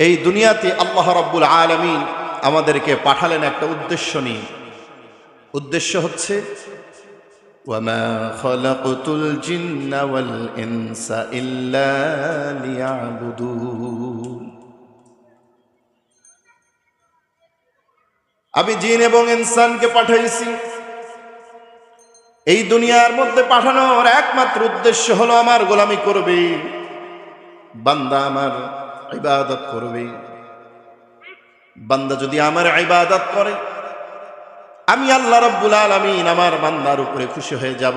এই দুনিয়াতে আল্লাহ রব্বুল আলমিন আমাদেরকে পাঠালেন একটা উদ্দেশ্য নিয়ে। উদ্দেশ্য হচ্ছে আমি জিন এবং ইনসানকে পাঠাইছি। এই দুনিয়ার মধ্যে পাঠানোর একমাত্র উদ্দেশ্য হলো, আমার গোলামি করবে। বান্দা আমার ইবাদত করবে। বান্দা যদি আমার ইবাদত করে, আমি আল্লাহ রব্বুল আলমিন আমার বান্দার উপরে খুশি হয়ে যাব।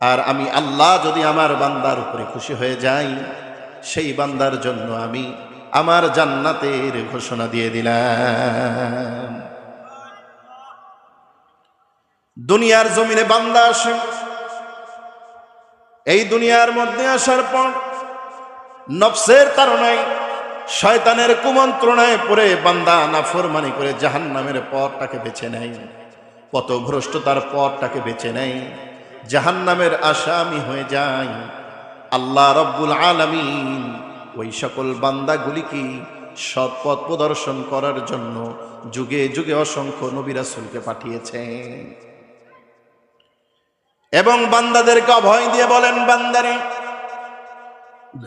আর আমি আল্লাহ যদি আমার বান্দার উপরে খুশি হয়ে যাই, সেই বান্দার জন্য আমি আমার জান্নাতের ঘোষণা দিয়ে দিলাম। দুনিয়ার জমিনে বান্দা আসে। এই দুনিয়ার মধ্যে আসার পর নফসের কারণে, শয়তানের কুমন্ত্রণায় পড়ে বান্দা নাফরমানি করে জাহান নামের পথটাকে বেছে নেয়। কত ভ্রষ্টতার পথটাকে বেছে নেয়। জাহান নামের আসামি হয়ে যায়। আল্লাহ রব্বুল আলমিন ওই সকল বান্দাগুলিকে সৎ পথ প্রদর্শন করার জন্য যুগে যুগে অসংখ্য নবিরাসুলকে পাঠিয়েছেন। এবং বান্দাদেরকে অভয় দিয়ে বলেন, বান্দারে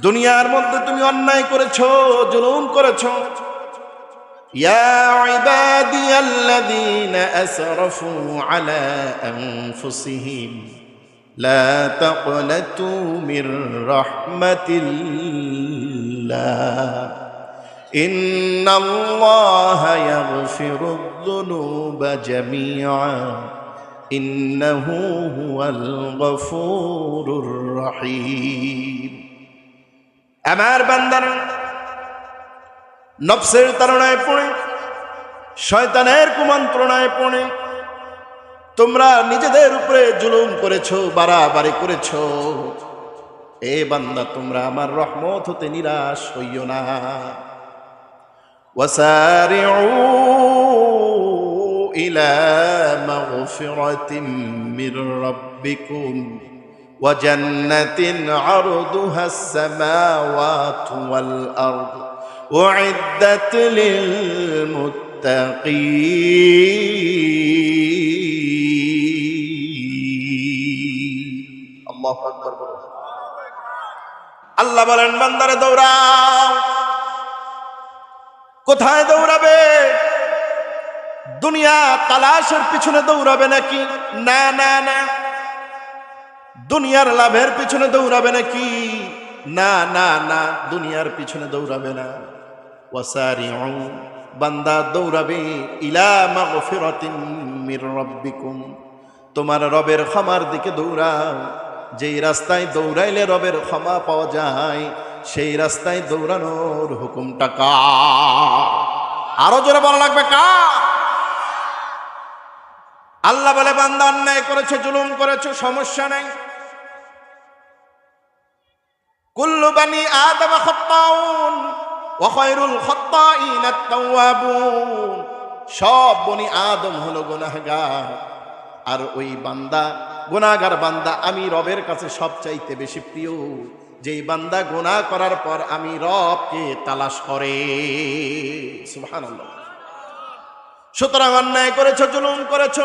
দুনিয়ার মধ্যে তুমি অন্যায় করেছো জুলুম করেছো يا عبادي الذين أسرفوا على أنفسهم لا تقنطوا من رحمة الله إن الله يغفر الذنوب جميعا إنه هو الغفور الرحيم আমার বান্দার নফসের তারণায় পড়ে শয়তানের কুমন্ত্রণায় পড়ে তোমরা নিজেদের উপরে জুলুম করেছো বাড়াবাড়ি করেছো এ বান্দা তোমরা আমার রহমত হতে নিরাশ হইও না وسارعوا إلى مغفرة من ربكم وجنة عرضها السماوات والأرض أعدت للمتقين الله أكبر আল্লাহ বলেন বান্দারে দৌড়াও কোথায় দৌড়াবে দুনিয়া তালাশের পিছনে দৌড়াবে নাকি না না না দুনিয়ার লাভের পিছনে দৌড়াবে নাকি? না না না, দুনিয়ার পিছনে দৌড়াবে না। ওয়াসারি বান্দা দৌড়াবে, ইলা মির তোমার রবের ক্ষমার দিকে দৌড়াও। যেই রাস্তায় দৌড়াইলে রবের ক্ষমা পাওয়া যায়, সেই রাস্তায় দৌড়ানোর হুকুমটা কা আরও জোরে বলা লাগবে কা আল্লাহ বলে, বান্দা অন্যায় করেছে, জুলুম করেছে, সমস্যা নেই। কুল্লু বানি আদম খত্তাউন ওয়া খায়রুল খত্তাইন আত-তাওয়াবুন। সব বনি আদম হলো গুনাহগার। আর ওই বান্দা, গুনাহগার বান্দা আমি রবের কাছে সবচাইতে বেশি প্রিয়। যেই বান্দা গুনাহ করার পর আমি রবকে তালাশ করে। সুবহানাল্লাহ। সুতরাং অন্যায় করেছ, জুলুম করেছ,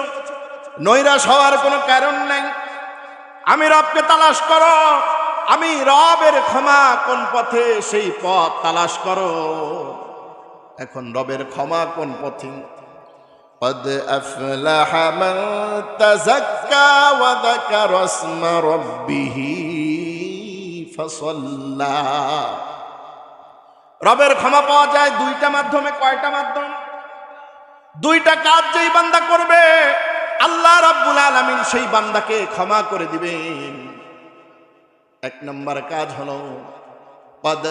নৈরাশ হওয়ার কোনো কারণ নেই। আমি রবকে তালাশ করো। আমি রবের ক্ষমা কোন পথে সেই পথ তালাশ করো এখন রবের ক্ষমা কোন পথে قد أفلح من تزكى وذكر اسم ربه فصلى রবের ক্ষমা পাওয়া যায় দুইটা মাধ্যমে কয়টা মাধ্যম দুইটা কাজ যেই বান্দা করবে আল্লাহ রাব্বুল আলামিন সেই বান্দাকে ক্ষমা করে দিবেন এক নম্বর কাজ হলো, পদ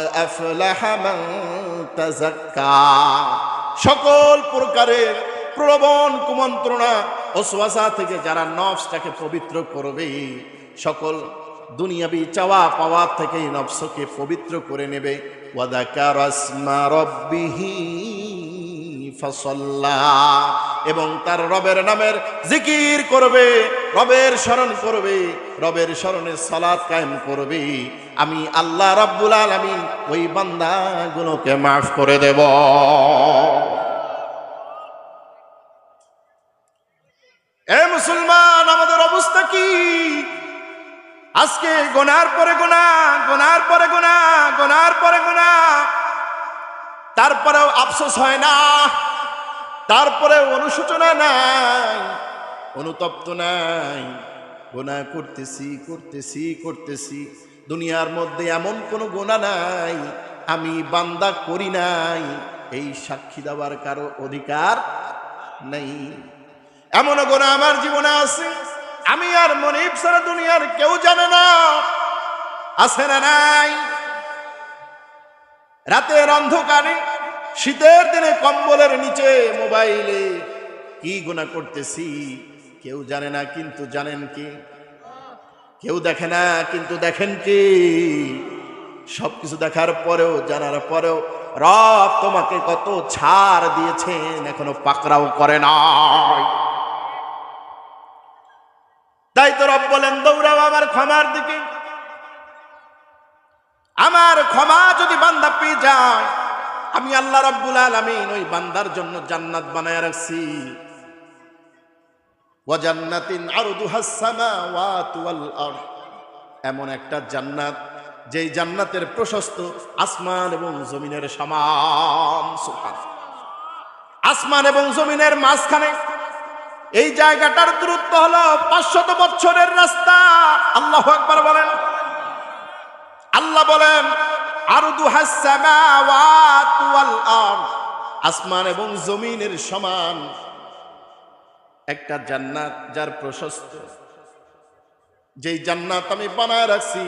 সকল প্রকারের প্রলোভন, কুমন্ত্রণা ওসওয়াসা থেকে যারা নফসটাকে পবিত্র করবে, সকল দুনিয়াবি চাওয়া পাওয়া থেকে নফসকে পবিত্র করে নেবে। ওয়াদাকার রব্বিহী। এবং তার রবের নামের জিকির করবে, রবের স্মরণ করবে, রবের স্মরণে সালাত কায়েম করবে। আমি আল্লাহ রাব্বুল আলামিন ওই বান্দাগুলোকে মাফ করে দেব। এ মুসলমান, আমাদের অবস্থা কি? আজকে গোনার পরে গোনা, গোনার পরে গোনা, গোনার পরে গোনা তারপরেও আফসোস হয় না তারপরে অনুশোচনা নাই, অনুতপ্ত নাই। গোনা করতেছি করতেছি করতেছি, দুনিয়ার মধ্যে এমন কোনো গোনা নাই, আমি বান্দা করি নাই, এই সাক্ষী দেওয়ার কারও অধিকার নেই। এমন গোনা আমার জীবনে আছে, আমি আর মনিব দুনিয়ার কেউ জানে না, আছে না নাই। রাতের অন্ধকারে, শীতের দিনে কম্বলের নিচে মোবাইলে কি গুণা করতেছি, কেউ জানে না, কিন্তু জানেন কি? কেউ দেখে না, কিন্তু দেখেন কি? সবকিছু দেখার পরেও, জানার পরেও, রব তোমাকে কত ছাড় দিয়েছেন, এখনও পাকড়াও করে নাই। তাই তো রব বলেন, দৌড়াও আমার ক্ষমার দিকে। আমার ক্ষমা যদি বান্দা পেয়ে যায়, আমি আল্লাহ রাব্বুল আলামিন ওই বান্দার জন্য জান্নাত বানায় রাখছি। ওয়াজান্নাতিন আরদুহাস সামাওয়াতু ওয়াল আরদ। এমন একটা জান্নাত, যেই জান্নাতের প্রশস্ত আসমান এবং জমিনের সমান সুবহান আসমান এবং জমিনের মাঝখানে এই জায়গাটার দূরত্ব হলো পাঁচশত বছরের রাস্তা। আল্লাহ একবার বলেন আল্লাহ বলেন আসমান এবং জমিনের সমান একটা জান্নাত যার প্রশস্ত। যেই জান্নাত আমি বানায় রাখছি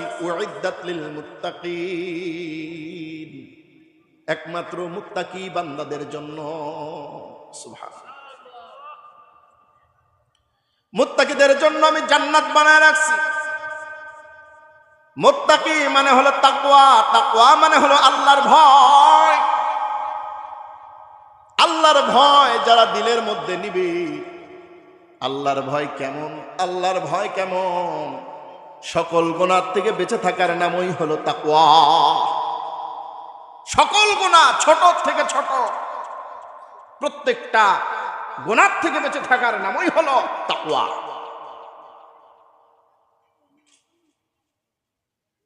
একমাত্র মুত্তাকি বান্দাদের জন্য। মুত্তাকিদের জন্য আমি জান্নাত বানায় রাখছি। মোত্তাকি মানে হলো তাকুয়া তাকুয়া মানে হলো আল্লাহর ভয়। আল্লাহর ভয় যারা দিলের মধ্যে নিবে। আল্লাহর ভয় কেমন? আল্লাহর ভয় কেমন? সকল গোনার থেকে বেঁচে থাকার নামই হলো তাকুয়া সকল গোনা ছোট থেকে ছোট। প্রত্যেকটা গোনার থেকে বেঁচে থাকার নামই হলো তাকওয়া।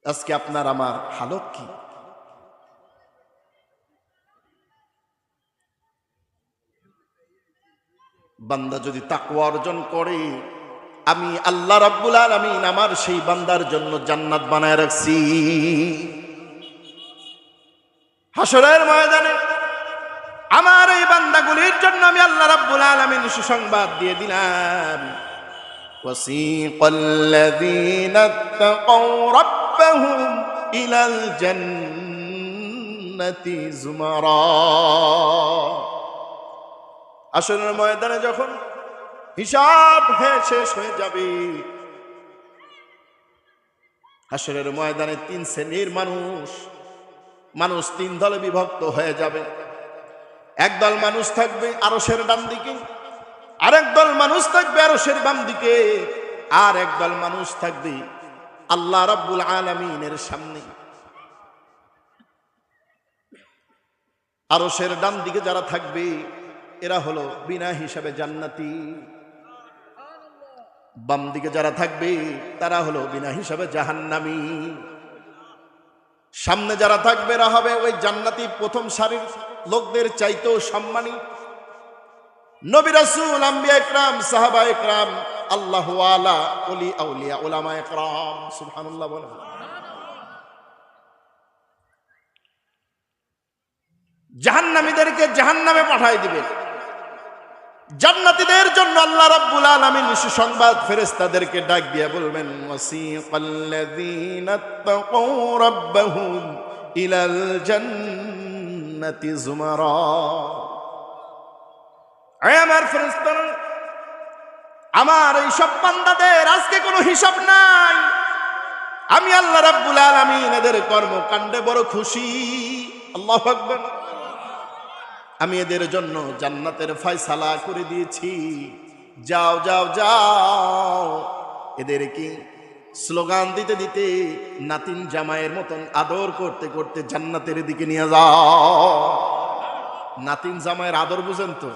আজকে আপনার আমার হালত কি? বান্দা যদি তাকওয়া অর্জন করে, আমি আল্লাহ রাব্বুল আলামিন আমার সেই বান্দার জন্য জান্নাত বানায় রাখছি। হাসরের ময়দানে আমার এই বান্দাগুলির জন্য আমি আল্লাহ রাব্বুল আলামিন সুসংবাদ দিয়ে দিলাম। وسيق الذين اتقوا ربهم إلى الجنة زمرا আসরের ময়দানে যখন হিসাব হ্যাঁ শেষ হয়ে যাবে হাসরের ময়দানে তিন শ্রেণীর মানুষ মানুষ তিন দলে বিভক্ত হয়ে যাবে একদল মানুষ থাকবে আরশের ডান দিকে আরেক দল মানুষ থাকবে আরশের বাম দিকে, আর একদল মানুষ থাকবে আল্লাহ রাব্বুল আলামিনের সামনে। আরশের ডান দিকে যারা থাকবে, এরা হলো বিনা হিসাবে জান্নাতি। বাম দিকে যারা থাকবে, তারা হলো বিনা হিসাবে জাহান্নামী। সামনে যারা থাকবে, এরা হবে ওই জান্নাতি প্রথম সারির লোকদের চাইতেও সম্মানী। নবী রাসূল, আম্বিয়া ইকরাম, সাহাবা ইকরাম, আল্লাহ আলা ওলি আউলিয়া ওলামা ইকরাম। সুবহানাল্লাহ বলেন। জাহান্নামীদেরকে জাহান্নামে পাঠায় দিবেন। জান্নাতীদের জন্য আল্লাহ রাব্বুল আলামিন সুসংবাদ ফেরেশতাদেরকে ডাক দিয়ে বলবেন, ওয়াসিকাল্লাযীনা তাকাউ রাব্বাহুম ইলাল জান্নাতি জুমারা। আমার ফেরেশতারা, আমার এই সব বান্দাদের আজকে কোনো হিসাব নাই। আমি আল্লাহ রাব্বুল আলামিন এদের কর্মকাণ্ডে বড় খুশি। আল্লাহু আকবার। আমি এদের জন্য জান্নাতের ফয়সালা করে দিয়েছি। যাও যাও যাও। এদের কি স্লোগান দিতে দিতে নাতিন জামাইয়ের মতন আদর করতে করতে জান্নাতের দিকে নিয়ে যাও। নাতিন জামাইয়ের আদর বুঝেন তো?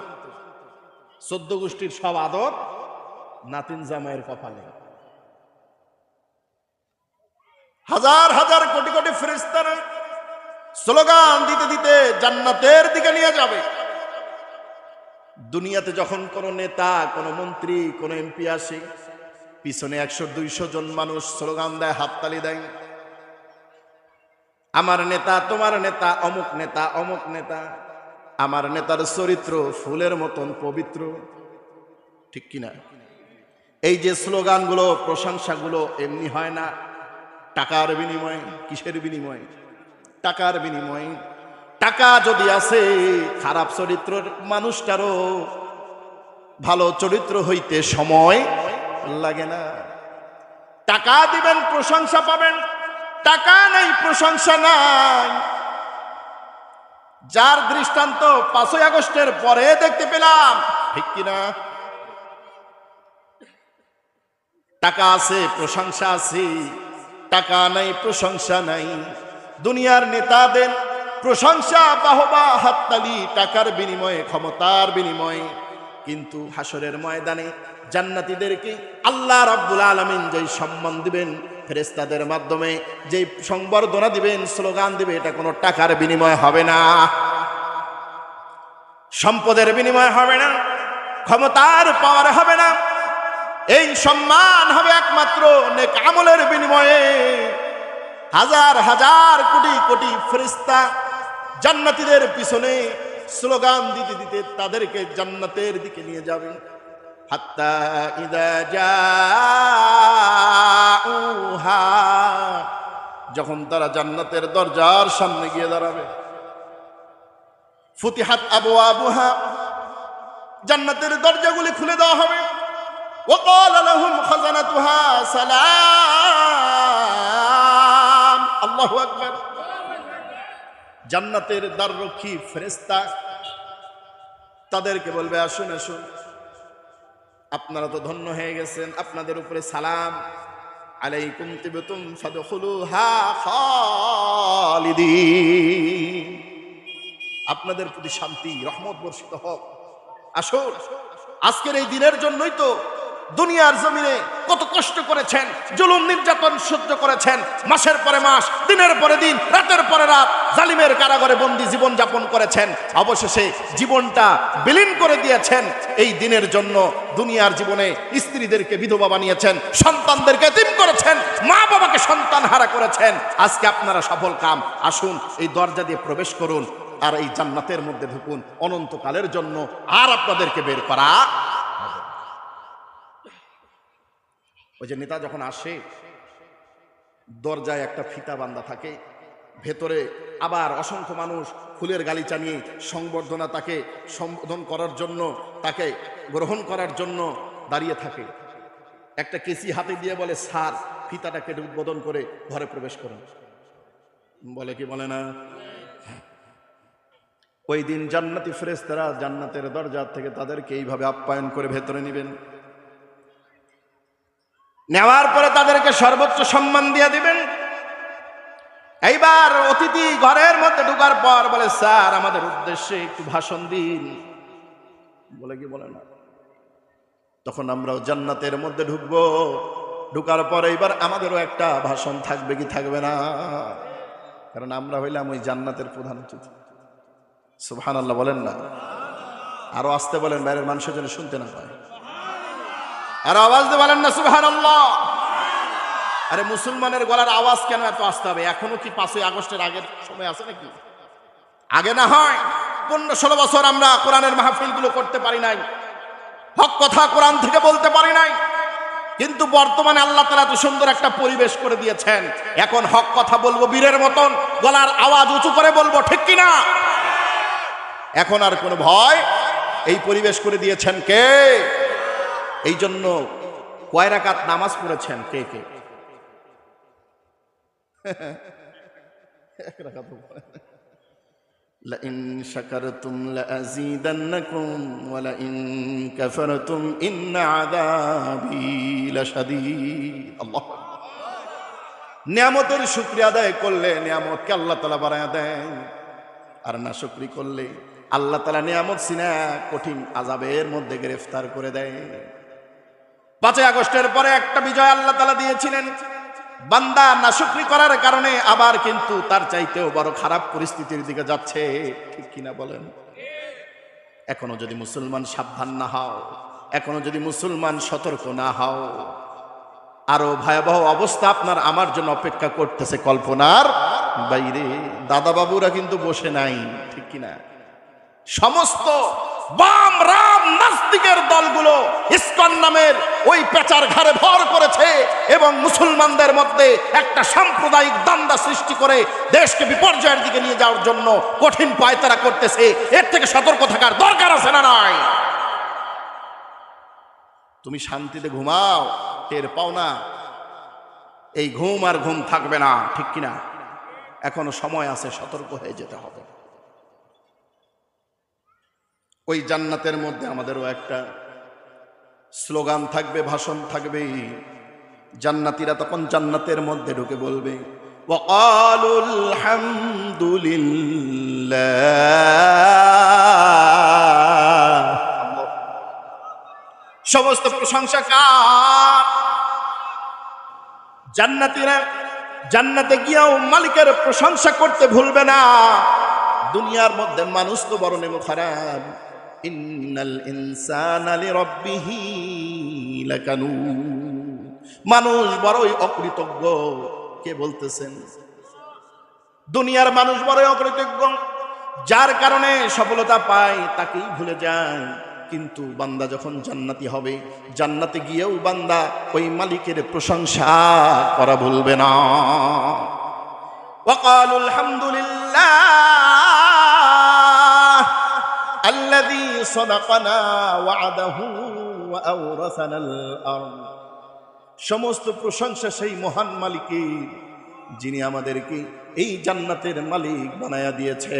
চোদ্দ গোষ্ঠীর সব আদর নাতিন জামাইয়ের কপালে। হাজার হাজার কোটি কোটি ফেরেস্তারা স্লোগান দিতে দিতে জান্নাতের দিকে নিয়ে যাবে। দুনিয়াতে যখন কোনো নেতা, কোনো মন্ত্রী, কোনো এমপি আসে, পিছনে একশো, দুইশো জন মানুষ স্লোগান দেয়, হাততালি দেয়। আমার নেতা, তোমার নেতা, অমুক নেতা অমুক নেতা। আমার নেতার চরিত্র ফুলের মতন পবিত্র। ঠিক কিনা? এই যে স্লোগানগুলো, প্রশংসাগুলো এমনি হয় না। টাকার বিনিময়ে, কিসের বিনিময়ে? টাকার বিনিময়ে। টাকা যদি আছে খারাপ চরিত্রের মানুষটারও ভালো চরিত্র হইতে সময় লাগে না। টাকা দিবেন, প্রশংসা পাবেন। টাকা নেই, প্রশংসা নাই। যার দৃষ্টান্ত পাঁচই আগস্টের পরে দেখতে পেলাম, ঠিক কিনা? টাকা আছে, প্রশংসা আছে, টাকা নাই, প্রশংসা নাই। দুনিয়ার নেতাদের প্রশংসা, বাহবা, হাততালি, টাকার বিনিময়ে, ক্ষমতার বিনিময়ে। কিন্তু হাসরের ময়দানে জান্নাতীদেরকে আল্লাহ রাব্বুল আলামিন যেই সম্মান দিবেন ফেরেস্তাদের মাধ্যমে যে সংবর্ধনা দিবেন স্লোগান দিবে, এটা কোনো টাকার বিনিময় হবে না। সম্পদের বিনিময় হবে না, ক্ষমতার পাওয়ার হবে না, এই সম্মান হবে একমাত্র নেক আমলের বিনিময়ে। হাজার হাজার কোটি কোটি ফেরিস্তা জান্নাতীদের পিছনে স্লোগান দিতে দিতে তাদেরকে জান্নাতের দিকে নিয়ে যাবেন হাত্তা ইদা জাউহা যখন তারা জান্নাতের দরজার সামনে গিয়ে দাঁড়াবে ফুতিহাত আবু আবুহা জান্নাতের দরজাগুলি খুলে দেওয়া হবে وقال لهم خزنتها سلام الله আকবার জান্নাতের দ্বাররক্ষী ফেরেশতা তাদেরকে বলবে আসুন আসুন আপনারা তো ধন্য হয়ে গেছেন, আপনাদের উপরে সালাম। আলাইকুম তিবতুম ফাদখুলুহা খালিদিন। আপনাদের প্রতি শান্তি, রহমত বর্ষিত হোক। আসুন, আজকের এই দিনের জন্যই তো দুনিয়ার জমিনে কত কষ্ট করেছেন, জুলুম নির্যাতন সহ্য করেছেন, মাসের পরে মাস, দিনের পরে দিন, রাতের পরে রাত, জালিমের কারাগারে বন্দি জীবন যাপন করেছেন, অবশেষে জীবনটা বিলীন করে দিয়েছেন, এই দিনের জন্য দুনিয়ার জীবনে স্ত্রীদেরকে বিধবা বানিয়েছেন, সন্তানদেরকে এতিম করেছেন মা বাবাকে সন্তান হারা করেছেন। আজকে আপনারা সফল কাম, আসুন এই দরজা দিয়ে প্রবেশ করুন আর এই জান্নাতের মধ্যে ঢুকুন, অনন্তকালের জন্য আর আপনাদেরকে বের করা হবে না। ওই যে নেতা যখন আসে, দরজায় একটা ফিতা বান্ধা থাকে, ভেতরে আবার অসংখ্য মানুষ ফুলের গালিচা নিয়ে সংবর্ধনা তাকে সম্বোধন করার জন্য, তাকে গ্রহণ করার জন্য দাঁড়িয়ে থাকে। একটা কেসি হাতে দিয়ে বলে সার ফিতাটা কেটে উদ্বোধন করে ঘরে প্রবেশ করেন। বলে কি, বলে না? ওই দিন জান্নাতি ফেরেস্তারা জান্নাতের দরজা থেকে তাদেরকে এইভাবে আপ্যায়ন করে ভেতরে নেবেন। নেওয়ার পরে তাদেরকে সর্বোচ্চ সম্মান দিয়ে দিবেন। এইবার অতিথি ঘরের মধ্যে ঢুকার পর বলে, স্যার, আমাদের উদ্দেশ্যে একটু ভাষণ দিন। বলে কি বলে না। তখন আমরাও জান্নাতের মধ্যে ঢুকবো। ঢুকার পর এইবার আমাদেরও একটা ভাষণ থাকবে কি থাকবে না। কারণ আমরা হইলাম ওই জান্নাতের প্রধান অতিথি। সুবহান আল্লাহ বলেন না। আরও আসতে বলেন, বাইরের মানুষের জন্য শুনতে না পায়। আর আওয়াজ দিয়ে বলেন না সুবহান আরে, মুসলমানের গলার আওয়াজ কেন এত আসতে হবে? এখনও কি পাঁচই আগস্টের আগের সময় আছে নাকি? আগে না হয়। পনেরো ষোলো বছর আমরা কোরআনের মাহফিলগুলো করতে পারি নাই। হক কথা কোরআন থেকে বলতে পারি নাই। কিন্তু বর্তমানে আল্লাহ তালা এত সুন্দর একটা পরিবেশ করে দিয়েছেন। এখন হক কথা বলব বীরের মতন, গলার আওয়াজ উঁচু করে বলব, ঠিক কিনা এখন আর কোনো ভয়? এই পরিবেশ করে দিয়েছেন কে? এই জন্য কয় রাকাত নামাজ পড়েছেন কে কে এক রাকাতও পড়েন। لئن شكرتم لأزيدنكم ولئن كفرتم إن عذابي لشديد الله নিয়ামতের শুক্রিয়া আদায় করলে নিয়ামতকে আল্লাহ তালা বাড়ায় দেয় আর না শুক্রি করলে আল্লাহ তালা নিয়ামত সিনা কঠিন আজাবের মধ্যে গ্রেফতার করে দেয় পাঁচই আগস্টের পরে একটা বিজয় আল্লাহ তালা দিয়েছিলেন। বান্দা নাশুকরি করার কারণে আবার কিন্তু তার চাইতেও বড় খারাপ পরিস্থিতির দিকে যাচ্ছে। ঠিক কিনা বলেন? এখনও যদি মুসলমান সাবধান না হও, এখনও যদি মুসলমান সতর্ক না হও, আরও ভয়াবহ অবস্থা আপনার আমার জন্য অপেক্ষা করতেছে কল্পনার বাইরে। দাদা বাবুরা কিন্তু বসে নাই, ঠিক কিনা? সমস্ত নাস্তিকের দলগুলো ইসকন নামের ওই পেচার ঘাড়ে ভর করেছে এবং মুসলমানদের মধ্যে একটা সাম্প্রদায়িক দান্দা সৃষ্টি করে দেশকে বিপর্যয়ের দিকে নিয়ে যাওয়ার জন্য কঠিন পায়তারা করতেছে। এর থেকে সতর্ক থাকার দরকার আছে না নাই? তুমি শান্তিতে ঘুমাও, টের পাও না। এই ঘুম আর ঘুম থাকবে না, ঠিক কিনা? এখনও সময় আছে, সতর্ক হয়ে যেতে হবে। ওই জান্নাতের মধ্যে আমাদেরও একটা স্লোগান থাকবে, ভাষণ থাকবে। জান্নাতিরা তখন জান্নাতের মধ্যে ঢুকে বলবে সমস্ত প্রশংসা কার? জান্নাতিরা জান্নাতে গিয়াও মালিকের প্রশংসা করতে ভুলবে না। দুনিয়ার মধ্যে মানুষ তো বরণে মুখারাম ইন্নাল ইনসানা লিরাব্বিহি লাকানু মানুষ বড়ই অকৃতজ্ঞ কে বলতেছেন দুনিয়ার মানুষ বড়ই অকৃতজ্ঞ যার কারণে সফলতা পায় তাকেই ভুলে যায় কিন্তু বান্দা যখন জান্নাতি হবে জান্নাতে গিয়েও বান্দা ওই মালিকের প্রশংসা করা ভুলবে না وقالوا الحمد لله الذي صدقنا وعده وأورثنا الأرض সমস্ত প্রশংসা সেই মহান মালিকের যিনি আমাদেরকে এই জান্নাতের মালিক বানায়া দিয়েছে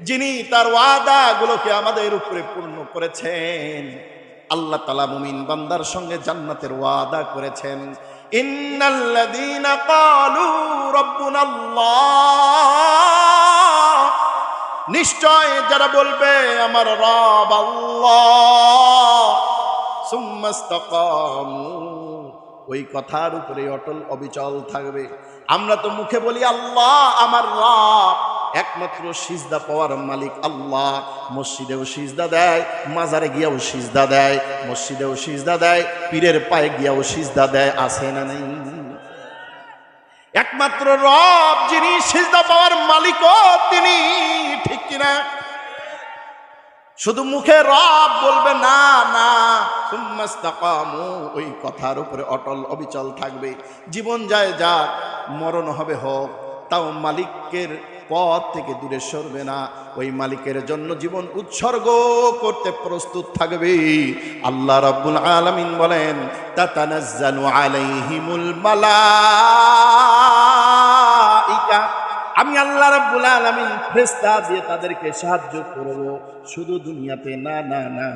যিনি তার ওয়াদাগুলোকে আমাদের উপরে পূর্ণ করেছেন আল্লাহ তালা মুমিন বান্দার সঙ্গে জান্নাতের ওয়াদা করেছেন ইন্নাল্লাযীনা ক্বালু রাব্বুনাল্লাহ নিশ্চয় যারা বলবে, আমার রব ওই কথার উপরে অটল অবিচল থাকবে। আমরা তো মুখে বলি, আল্লাহ আমার রব। একমাত্র সিজদা পাওয়ার মালিক আল্লাহ। মসজিদেও সিজদা দেয়, মাজারে গিয়াও সিজদা দেয়, মসজিদেও সিজদা দেয়, পীরের পায়ে গিয়াও সিজদা দেয়, আছে না নেই? একমাত্র রব যিনি সিজদা পাওয়ার মালিক তিনি, ঠিক কিনা? শুধু মুখে রব বলবে, না না ওই কথার উপরে অটল অবিচল থাকবে। জীবন যায় যা মরণ হবে হোক, তাও মালিকের পথ থেকে দূরে সরবে না। ওই মালিকের জন্য জীবন উৎসর্গ করতে প্রস্তুত থাকবে। আল্লাহ রাব্বুল আলামিন বলেন, তাতানাজ্জালু আলাইহিমুল মালাইকা। আমি আল্লাহ রাব্বুল আলামিন ফেরেশতা দিয়ে তাদেরকে সাহায্য করব। শুধু দুনিয়াতে না না না।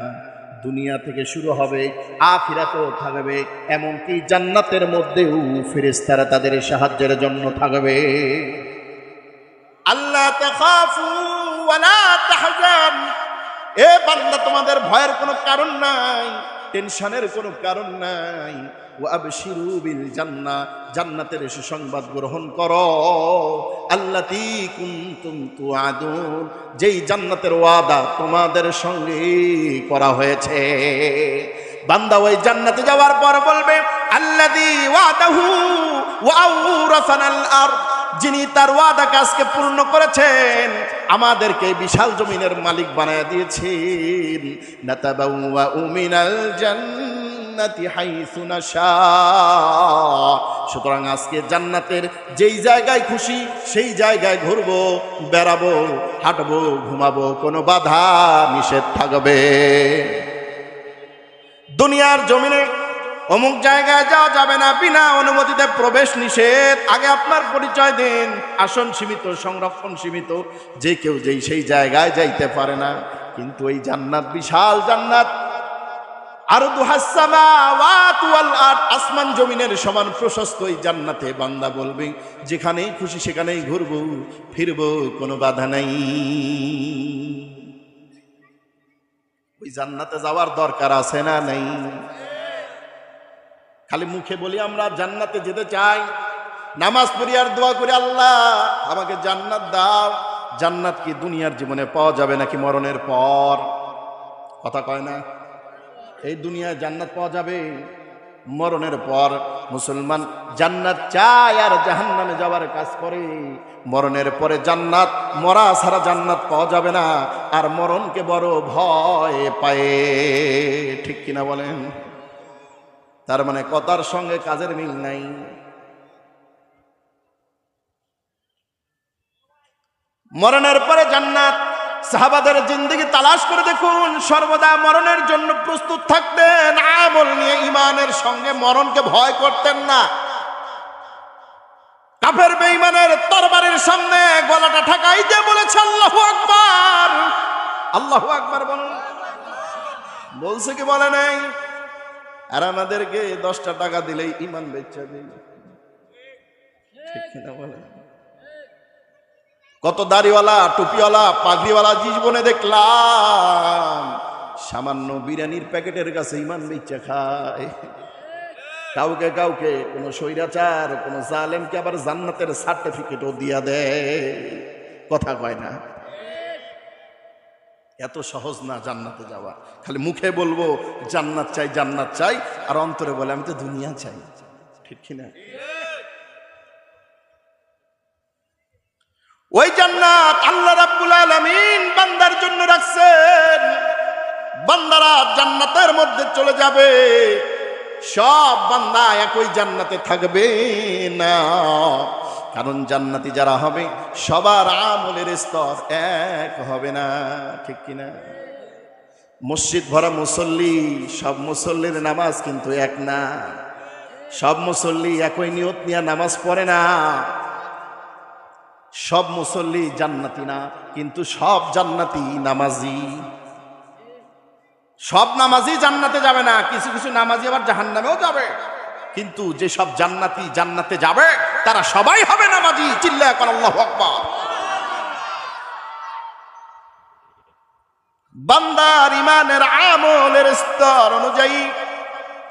দুনিয়া থেকে শুরু হবে, আখিরাতেও থাকবে। এমনকি জান্নাতের মধ্যেও ফেরেশতারা তাদের সাহায্যের জন্য থাকবে। আল্লাহ তাখাফু ওয়ালা তাহজান। এ বান্দা, তোমাদের ভয়ের কোনো কারণ নাই, টেনশনের কোনো কারণ নাই। জান্নাতের সুসংবাদ গ্রহণ করো। আল্লাতি কুনতুম তুআদুন, যেই জান্নাতের ওয়াদা তোমাদের সঙ্গে করা হয়েছে। বান্দা ওই জান্নাতে যাওয়ার পর বলবে আল্লাযী ওয়াদাহু যিনি তার ওয়াদা কাজকে পূর্ণ করেছেন, আমাদেরকে বিশাল জমিনের মালিক বানায় দিয়েছেন। হাইসু নাশা। সুতরাং আজকে জান্নাতের যেই জায়গায় খুশি, সেই জায়গায় ঘুরবো, বেড়াবো, হাঁটবো, ঘুমাবো, কোনো বাধা নিষেধ থাকবে। দুনিয়ার জমিনে অমুক জায়গায় যাওয়া যাবে না, বিনা অনুমতিতে প্রবেশ নিষেধ। আগে আপনার পরিচয় দিন, আসন সীমিত, সংরক্ষণ সীমিত, যে কেউ যেই সেই জায়গায় যাইতে পারে না। কিন্তু এই জান্নাত বিশাল জান্নাত আর আসমান জমিনের সমান প্রশস্ত, এই জান্নাতে বান্দা বলবে, যেখানেই খুশি সেখানেই ঘুরবো, ফিরবো, কোনো বাধা নাই। ওই জান্নাতে যাওয়ার দরকার আছে না নাই? খালি মুখে বলি, আমরা জান্নাতে যেতে চাই। নামাজ পড়ি আর দোয়া করে, আল্লাহ, আমাকে জান্নাত দাও। জান্নাত কি দুনিয়ার জীবনে পাওয়া যাবে নাকি মরণের পর? কথা কয় না? এই দুনিয়ায় জান্নাত পাওয়া যাবে। মরণের পর মুসলমান জান্নাত চায় আর জাহান্নামে যাওয়ার কাজ করে। মরণের পরে জান্নাত, মরা ছাড়া জান্নাত পাওয়া যাবে না। আর মরণকে বড় ভয় পায়ে। ঠিক কিনা বলেন? তার মানে কথার সঙ্গে কাজের মিল নাই। মরণের পরে জান্নাত সাহাবাদের জিন্দগি তালাশ করে দেখুন, সর্বদা মরণের জন্য প্রস্তুত থাকতেন, আমল নিয়ে ইমানের সঙ্গে মরণকে ভয় করতেন না। কাফের বেঈমানের তরবারের সামনে গলাটা ঠাকাই দিয়ে বলেছে, আল্লাহ আকবার। আল্লাহ আকবার বলুন। বলছে কি বলে নাই? আর আমাদেরকে দশটা টাকা দিলেই ইমান বেচা দিই ঠিক কিনা বলেন? কত দাড়িওয়ালা, টুপিওয়ালা, পাগড়িওয়ালা জীবনে দেখলাম। সামান্য বিরিয়ানির প্যাকেটের কাছে ইমান বেচা খায়। কাউকে কাউকে, কোন স্বৈরাচার, কোন জালেমকে আবার জান্নাতের সার্টিফিকেটও দিয়া দেয়। কথা কয় না। এত সহজ না জান্নাতে যাওয়া। খালি মুখে বলব, জান্নাত চাই জান্নাত চাই, আর অন্তরে বলে, আমি তো দুনিয়া চাই। ঠিক কিনা? জান্নাত আল্লাহ রাব্বুল আলামিন বান্দার জন্য রাখছেন। বান্দারা জান্নাতের মধ্যে চলে যাবে। সব বান্দা একই জান্নাতে থাকবে না। কারণ জান্নাতি যারা হবে, সবার আমলের স্তর এক হবে না। ঠিক কিনা? মসজিদ ভরা মুসল্লি, সব মুসল্লির নামাজ কিন্তু এক না। সব মুসল্লি একই নিয়ত নিয়ে নামাজ পড়ে না। সব মুসল্লি জান্নাতি না, কিন্তু সব জান্নাতি নামাজি। সব নামাজি জান্নাতে যাবে না, কিছু কিছু নামাজি আবার জাহান নামেও যাবে। কিন্তু যে সব জান্নাতি জান্নাতে যাবে, তারা সবাই হবে নামাজি চিল্লা আকবার। বান্দার ইমানের আমলের স্তর অনুযায়ী,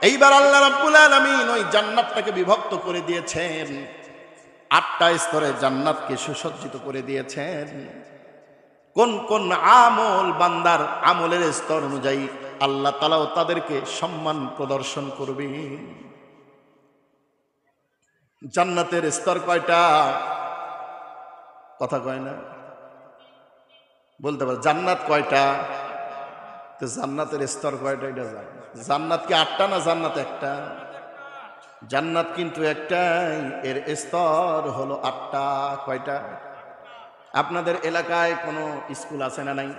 এইবার আল্লাহ রাব্বুল আলামিন ওই জান্নাতটাকে বিভক্ত করে দিয়েছেন। আটটা স্তরে জান্নাতকে সুসজ্জিত করে দিয়েছেন। কোন কোন আমল বান্দার আমলের স্তর অনুযায়ী আল্লাহ তালাও তাদেরকে সম্মান প্রদর্শন করবে। জান্নাতের স্তর কয়টা? কথা কয় না। বলতে পারে, জান্নাত কয়টা? তো জান্নাতের স্তর কয়টা এটা জান? জান্নাত কি আটটা না জান্নাত একটা? জান্নাত কিন্তু একটাই, এর স্তর হলো আটটা, কয়টা? আপনাদের এলাকায় কোনো স্কুল আছে না নাই?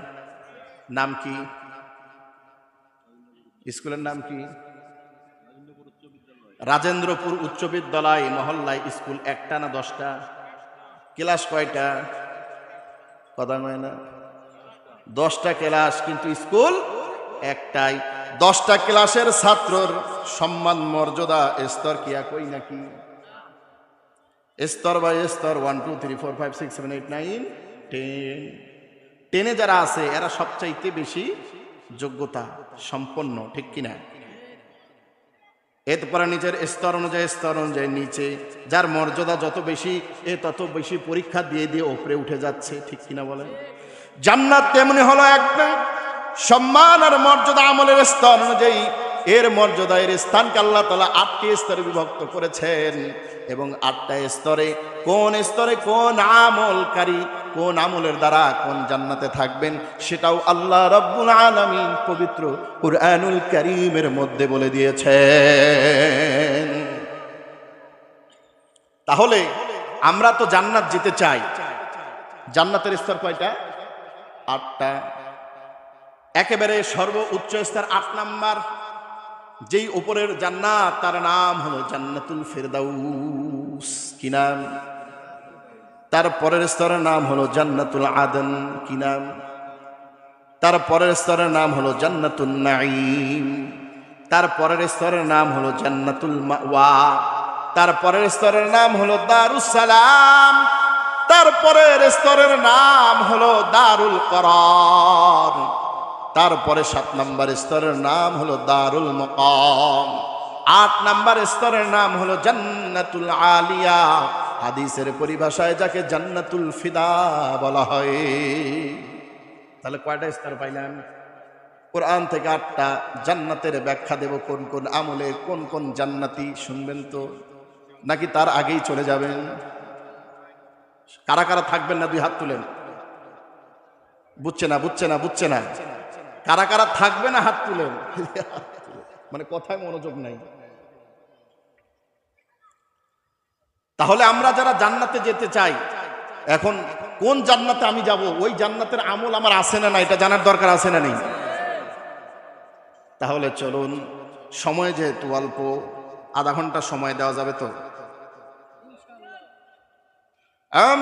নাম কি? স্কুলের নাম কি? রাজেন্দ্রপুর উচ্চ বিদ্যালয়, মহল্লায় স্কুল একটা না দশটা? ক্লাস কয়টা? কথা নয় না দশটা ক্লাস, কিন্তু স্কুল একটাই। দশটা ক্লাসের ছাত্রর সম্মান, মর্যাদা, স্তর কি একই নাকি? স্তর বাই স্তর one two three four five six seven eight nine ten টেনে যারা আছে, এরা সবচাইতে বেশি যোগ্যতা সম্পন্ন, ঠিক কিনা? এরপরে নিজের স্তর অনুযায়ী স্তর অনুযায়ী নিচে, যার মর্যাদা যত বেশি, এ তত বেশি পরীক্ষা দিয়ে দিয়ে ওপরে উঠে যাচ্ছে, ঠিক কিনা বলেন? জান্নাত তেমনি হলো একটা সম্মান আর মর্যাদা আমলের স্তর অনুযায়ী এর মর্যাদা, এর স্থানকে আল্লাহ তালা আটটি স্তরে বিভক্ত করেছেন। এবং আটটা স্তরে কোন স্তরে কোন আমলকারী কোন আমলের দ্বারা কোন জান্নাতে থাকবেন সেটাও আল্লাহ রব্বুল আলামিন পবিত্র কুরআনুল করিমের মধ্যে বলে দিয়েছেন। তাহলে আমরা তো জান্নাত যেতে চাই। জান্নাতের স্তর কয়টা? আটটা। একেবারে সর্ব উচ্চ স্তর আট নাম্বার। যেই উপরের জান্নাত, তার নাম হলো জান্নাতুল ফেরদাউস। কি নাম? তার পরের স্তরের নাম হলো জান্নাতুল আদন। কি নাম? তার পরের স্তরের নাম হলো জান্নাতুল নাইম তার পরের স্তরের নাম হলো জান্নাতুল মাওয়া। তার পরের স্তরের নাম হলো দারুস সালাম। তার পরের স্তরের নাম হলো দারুল করার। তারপরে সাত নম্বর স্তরের নাম হলো দারুল মকাম। আট নম্বর স্তরের নাম হলো জান্নাতুল আলিয়া। হাদিসের পরিভাষায় যাকে জান্নাতুল ফিদা বলা হয়। তাহলে কয়টা স্তর পাইলাম? কোরআন থেকে আটটা। জান্নাতের ব্যাখ্যা দেব কোন কোন আমলে, কোন কোন জান্নাতি, শুনবেন তো? নাকি তার আগেই চলে যাবেন? কারা কারা থাকবেন না দুই হাত তুলেন? বুঝছে না বুঝছে না বুঝছে না। কারা কারা থাকবে না হাত তুলেন মানে কথায় মনোযোগ নাই। তাহলে আমরা যারা জান্নাতে যেতে চাই, এখন কোন জান্নাতে আমি যাব? ওই জান্নাতের আমল আমার আছে না এটা জানার দরকার আছে না নেই? তাহলে চলুন, সময় যেহেতু অল্প, আধা ঘণ্টা সময় দেওয়া যাবে তো?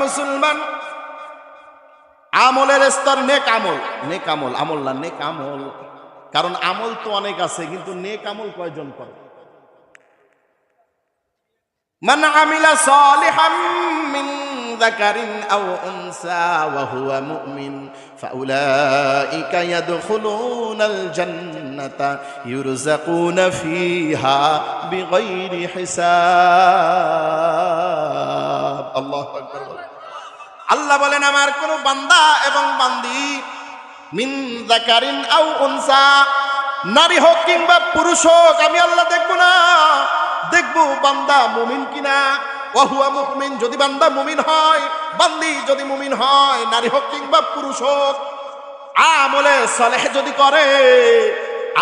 মুসলমান আমলের স্তর নেক আমল নেক আমল আমল না নেক আমল কারণ আমল তো অনেক আছে কিন্তু নেক আমল কয়জন করে من عمل صالحا من ذكر أو أنثى وهو مؤمن فأولئك يدخلون الجنة يرزقون فيها بغير حساب الله أكبر আল্লাহ বলেন, আমার কোন বান্দা এবং বান্দি মিন আও উনসা, নারী হোক কিংবা পুরুষ হোক, আমি আল্লাহ দেখব না। দেখব বান্দা মুমিন কিনা। ওহুয়া মুমিন, যদি বান্দা মুমিন হয়, বান্দি যদি মুমিন হয়, নারী হোক কিংবা পুরুষ হোক, আমলে সলেহ যদি করে,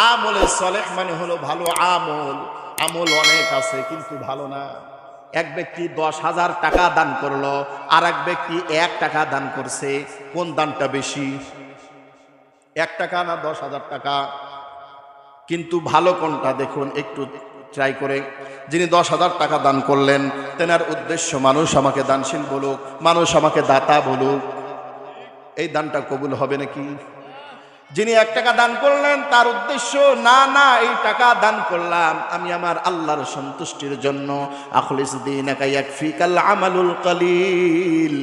আমলে সলেহ মানে হলো ভালো আমল। আমল অনেক আছে, কিন্তু ভালো না। এক ব্যক্তি দশ হাজার টাকা দান করল আর এক ব্যক্তি এক টাকা দান করছে, কোন দানটা বেশি? এক টাকা না দশ হাজার টাকা? কিন্তু ভালো কোনটা দেখুন, একটু ট্রাই করে। যিনি দশ হাজার টাকা দান করলেন, তেনার উদ্দেশ্য মানুষ আমাকে দানশীল বলুক, মানুষ আমাকে দাতা বলুক। এই দানটা কবুল হবে নাকি? যিনি এক টাকা দান করলেন, তার উদ্দেশ্য, না না, এই টাকা দান করলাম, আমি আমার আল্লাহর সন্তুষ্টির জন্য। আখলিস দিন একাই এক ফিকাল আমালুল কলিল।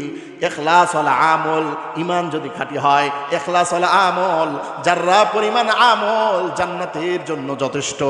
এখলাস হল আমল ইমান যদি খাঁটি হয় এখলাস হল আমল যার্রা পরিমাণ আমল জান্নাতের জন্য যথেষ্ট।